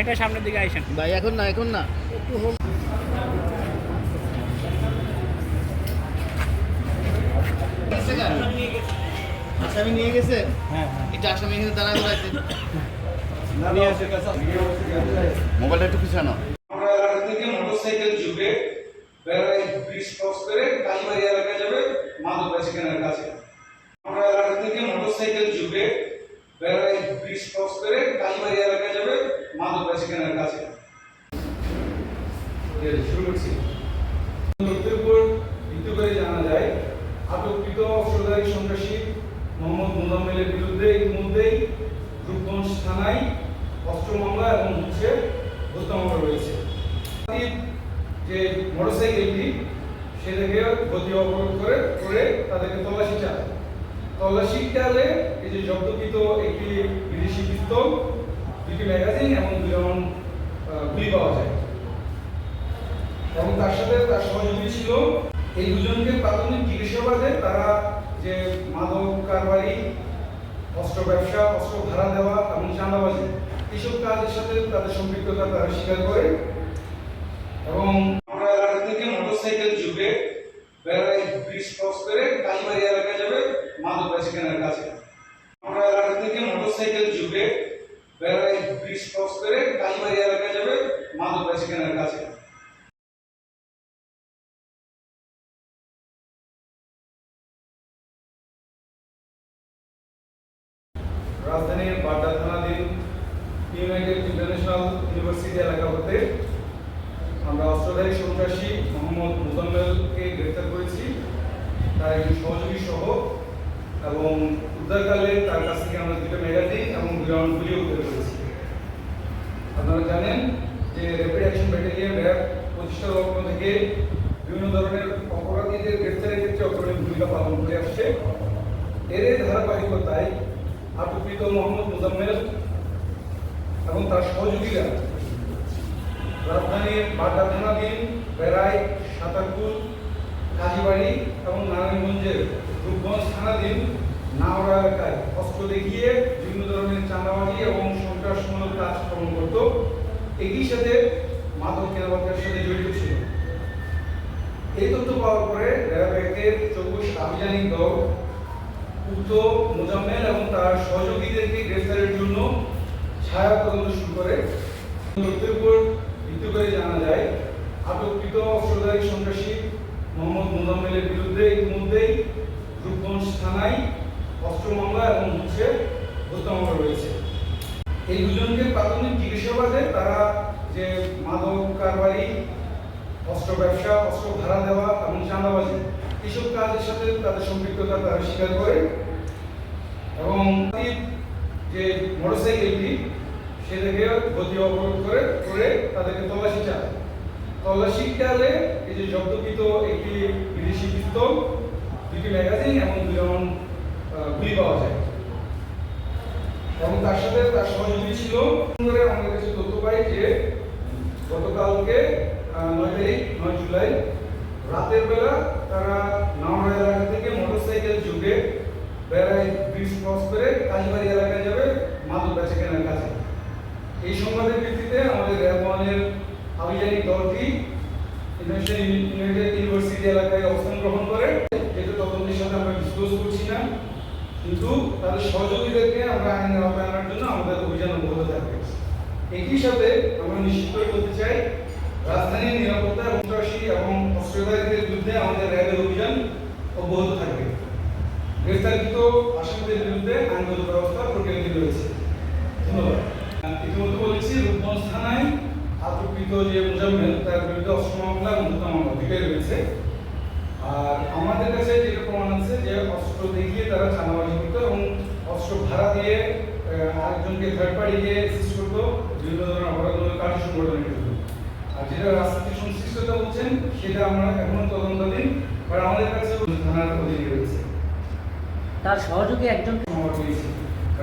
হাইটা সামনের দিকে আইসেন। ভাই এখন না এখন না। একটু হোক আসামি নিয়ে গেছে? হ্যাঁ এটা আসামি এখানে দাঁড়া করাইছে হ্যাঁ মোবাইলটা একটু পিছানো আমরা এলাকা থেকে মোটরসাইকেল যুগে বেড়াই ব্রিজ ক্রস করে কালীবাড়ি এলাকা যাবে মাদক বেচে কেনার কাছে। আমরা এলাকা থেকে মোটরসাইকেল যুগে বেড়াই ব্রিজ ক্রস করে কালীবাড়ি এলাকা যাবে মাদক বেচে কেনার কাছে শুরু করছি। তথ্যের করে জানা যায়, আটককৃত সন্ত্রাসী মোহাম্মদ মোজাম্মেলের বিরুদ্ধে ইতিমধ্যেই রূপগঞ্জ থানায় অস্ত্র মামলা এবং হচ্ছে হত্যা মামলা রয়েছে। যে মোটরসাইকেলটি গতি অবরোধ করে করে তাদেরকে তল্লাশি চালায়। তল্লাশি চালে এই যে জব্দকৃত একটি বিদেশি পিস্তল দুটি ম্যাগাজিন এবং দুই রাউন্ড গুলি পাওয়া যায়। এবং তার সাথে তার সহযোগী ছিল। এই দুজনকে প্রাথমিক জিজ্ঞাসাবাদে তারা যে মাদক কারবারি, অস্ত্র ব্যবসা, অস্ত্র ভাড়া দেওয়া এবং চাঁদাবাজি এইসব কাজের সাথে তাদের সম্পৃক্ততা তারা স্বীকার করে। এবং আমরা এলাকা থেকে মোটরসাইকেল যুগে বেড়াই ব্রিজ ক্রস করে কালীবাড়ি যাবে মাদক বেচে কেনার কাছে আমরা এলাকা থেকে মোটরসাইকেল যুগে বেড়াই ব্রিজ ক্রস করে কালীবাড়ি এলাকা যাবে মাদক বেচে কেনার কাছে রাজধানীর বাড্ডা থানাধীন ইউনাইটেড ইন্টারন্যাশনাল ইউনিভার্সিটি এলাকা হতে আমরা অস্ত্রধারী সন্ত্রাসী মোহাম্মদ মুজাম্মেলকে গ্রেফতার করেছি। তার একজন সহযোগী সহ এবং উদ্ধারকালে তার কাছ থেকে আমরা দুটো ম্যাগাজিন এবং দুই গুলি উদ্ধার করেছি। আপনারা জানেন যে র্যাপিড অ্যাকশন ব্যাটালিয়ন র্যাব প্রতিষ্ঠা লগ্ন থেকে বিভিন্ন ধরনের অপরাধীদের গ্রেফতারের ক্ষেত্রে অগ্রণী ভূমিকা পালন করে আসছে। এর ধারাবাহিকতায় আটককৃত মোহাম্মদ মুজাম্মেল এবং তার সহযোগীরা রাজধানীর বাড্ডা থানাধীন বেড়াই সাতারপুর কাজীবাড়ি এবং নারায়ণগঞ্জের রূপগঞ্জ থানাধীন নাওড়া এলাকায় অস্ত্র দেখিয়ে বিভিন্ন ধরনের চাঁদাবাজি এবং সন্ত্রাসমূলক কাজ পালন করত। একই সাথে মাদক কেনাবাকের সাথে জড়িত ছিল। এই তথ্য পাওয়ার পরে র্যাব একের চব্বিশ আভিযানিক দল উক্ত মোজাম্মেল এবং তার সহযোগীদেরকে গ্রেফতারের জন্য ছায়া তদন্ত শুরু করে। তথ্যের উপর ভিত্তি করে জানা যায়, আটককৃত অস্ত্রধারী সন্ত্রাসী মোহাম্মদ মোজাম্মেলের বিরুদ্ধে ইতিমধ্যেই রূপগঞ্জ থানায় অস্ত্র মামলা এবং হচ্ছে হত্যা মামলা রয়েছে। এই দুজনকে প্রাথমিক জিজ্ঞাসাবাদে তারা যে মাদক কারবারি, অস্ত্র ব্যবসা, অস্ত্র ভাড়া দেওয়া এবং চাঁদাবাজি এইসব কাজের সাথে তাদের সম্পৃক্ততা তারা স্বীকার করে। এবং যে মোটরসাইকেলটি, সেটাকে গতি অবরোধ করে করে তাদেরকে তল্লাশি চালায়। তল্লাশি চালে এই যে জব্দকৃত একটি বিদেশি পিস্তল, দুটি ম্যাগাজিন এবং দুই রাউন্ড গুলি পাওয়া যায়। এবং তার সাথে তার সহযোগী ছিল। ধরে আমাদের কাছে তথ্য পাই যে গতকালকে নয় তারিখ, নয় জুলাই রাতের বেলা তারা নাওড়া এলাকা থেকে মোটরসাইকেল যুগে বেড়াই ব্রিজ ক্রস করে কালীবাড়ি এলাকায় যাবে মাদক বেচে কেনার কাছে এই সংবাদের ভিত্তিতে আমাদের র্যাব ওয়ানের আভিযানিক দলটি ইউনিভার্সিটি এলাকায় অবস্থান গ্রহণ করে। যেটা তদন্তের সাথে আমরা ডিসক্লোজ করছি না, কিন্তু তাদের সহযোগীদেরকে আমরা আইনের আওতায় আনার জন্য আমাদের অভিযান অব্যাহত থাকবে। একই সাথে আমরা নিশ্চিত করে বলতে চাই রাজধানীর নিরাপত্তা সন্ত্রাসী এবং অস্ত্রধারীদের বিরুদ্ধে আমাদের র্যাবের অভিযান অব্যাহত থাকবে। গ্রেফতারকৃত আসামিদের বিরুদ্ধে আইনগত ব্যবস্থা প্রক্রিয়াধীন রয়েছে। ধন্যবাদ। ইতিমধ্যে বলেছি, রূপগঞ্জ থানায় আটককৃত যে মুজাম্মেল, তার বিরুদ্ধে অস্ত্র মামলা হত্যা মামলা দুটোই রয়েছে। আর আমাদের কাছে যেটা প্রমাণ আছে যে অস্ত্র দেখিয়ে তারা চাঁদাবাজি করতো এবং অস্ত্র ভাড়া দিয়ে আরেকজনকে থার্ড পার্টি দিয়ে করতো, বিভিন্ন ধরনের অপরাধমূলক কার্য সংগঠনের যেটা রাজনীতি সংশ্লিষ্টতা বলছেন সেটা আমরা এখনও তদন্তাধীন বাট আমাদের কাছে থানার অধীনে রয়েছে। তার সহযোগী একজন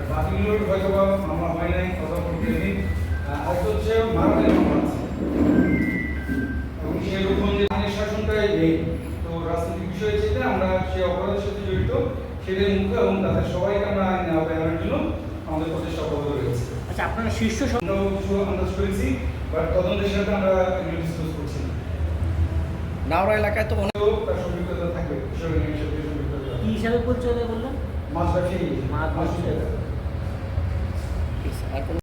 বাকিগুলোর হয়তো বা মামলা হয় নাই কথা বলতে নেই। আরেকটা হচ্ছে মারামারি মামলা আছে। এবং সেরকম যে আইনের শাসনটাই নেই। তো রাজনৈতিক বিষয় যেটা আমরা সেই অপরাধের সাথে জড়িত সেটাই মুখ্য এবং তাদের সবাইকে আমরা আইনে আওতায় আনার জন্য আমাদের প্রচেষ্টা অব্যাহত রয়েছে আচ্ছা আপনারা শীর্ষ সম- কিছু আন্দাজ করেছি। বাট তদন্তের সাথে আমরা এগুলো ডিসকাস করছি না নাওরা এলাকায় তো অনেক তার সম্পৃক্ততা থাকবে কিশোরী নিয়ে সম্পৃক্ততা কি হিসাবে পরিচয় বললেন মাছ ব্যবসায়ী মাছ ব্যবসায়ী। ব্যবসায়ী। আর কোনো